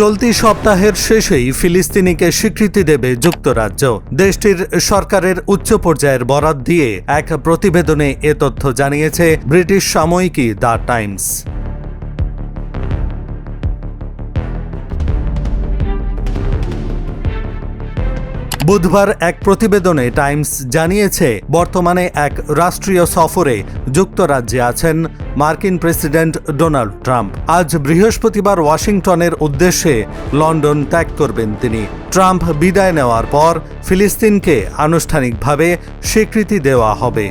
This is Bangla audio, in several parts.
চলতি সপ্তাহের শেষেই ফিলিস্তিনিকে স্বীকৃতি দেবে যুক্তরাজ্য। দেশটির সরকারের উচ্চ পর্যায়ের বরাদ দিয়ে এক প্রতিবেদনে এ তথ্য জানিয়েছে ব্রিটিশ সাময়িকী দ্য টাইমস। বুধবার এক প্রতিবেদনে টাইমস জানিয়েছে, বর্তমানে এক রাষ্ট্রীয় সফরে যুক্তরাজ্যে আছেন মার্কিন প্রেসিডেন্ট ডোনাল্ড ট্রাম্প। আজ বৃহস্পতিবার ওয়াশিংটনের উদ্দেশ্যে লন্ডন ত্যাগ করবেন তিনি। ট্রাম্প বিদায় নেওয়ার পর ফিলিস্তিনকে আনুষ্ঠানিকভাবে স্বীকৃতি দেওয়া হবে।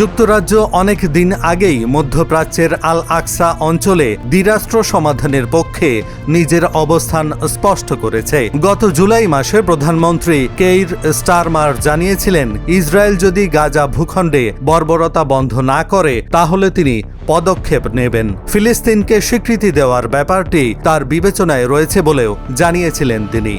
যুক্তরাজ্য অনেক দিন আগেই মধ্যপ্রাচ্যের আল আকসা অঞ্চলে দ্বিরাষ্ট্র সমাধানের পক্ষে নিজের অবস্থান স্পষ্ট করেছে। গত জুলাই মাসে প্রধানমন্ত্রী কেইর স্টারমার জানিয়েছিলেন, ইসরায়েল যদি গাজা ভূখণ্ডে বর্বরতা বন্ধ না করে, তাহলে তিনি পদক্ষেপ নেবেন। ফিলিস্তিনকে স্বীকৃতি দেওয়ার ব্যাপারটি তার বিবেচনায় রয়েছে বলেও জানিয়েছিলেন তিনি।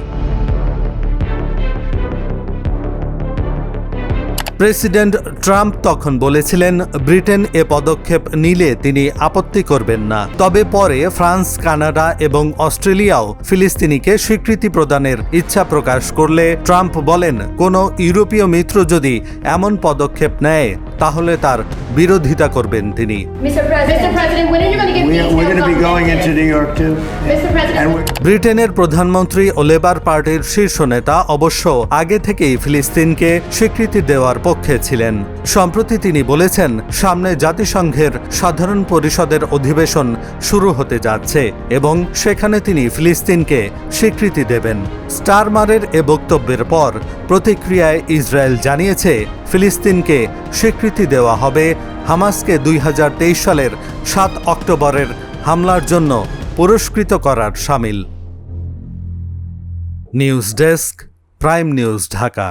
প্রেসিডেন্ট ট্রাম্প তখন বলেছিলেন ব্রিটেন এ পদক্ষেপ নিলে তিনি আপত্তি করবেন না। তবে পরে ফ্রান্স কানাডা এবং অস্ট্রেলিয়াও ফিলিস্তিনিকে স্বীকৃতি প্রদানের ইচ্ছা প্রকাশ করলে ট্রাম্প বলেন কোনো ইউরোপীয় মিত্র যদি এমন পদক্ষেপ নেয় তাহলে তার বিরোধিতা করবেন তিনি। Going into New York too. Mr. President. ব্রিটেনের প্রধানমন্ত্রী ও লেবার পার্টির শীর্ষ নেতা অবশ্য আগে থেকেই ফিলিস্তিনকে স্বীকৃতি দেওয়ার পক্ষে ছিলেন সম্প্রতি তিনি বলেছেন সামনে জাতিসংঘের সাধারণ পরিষদের অধিবেশন শুরু হতে যাচ্ছে এবং সেখানে তিনি ফিলিস্তিনকে স্বীকৃতি দেবেন স্টারমারের এ বক্তব্যের পর প্রতিক্রিয়ায় ইসরায়েল জানিয়েছে ফিলিস্তিনকে স্বীকৃতি দেওয়া হবে হামাসকে দুই হাজার তেইশ সালের সাত অক্টোবরের হামলার জন্য পুরস্কৃত করার সামিল। News desk prime news Dhaka.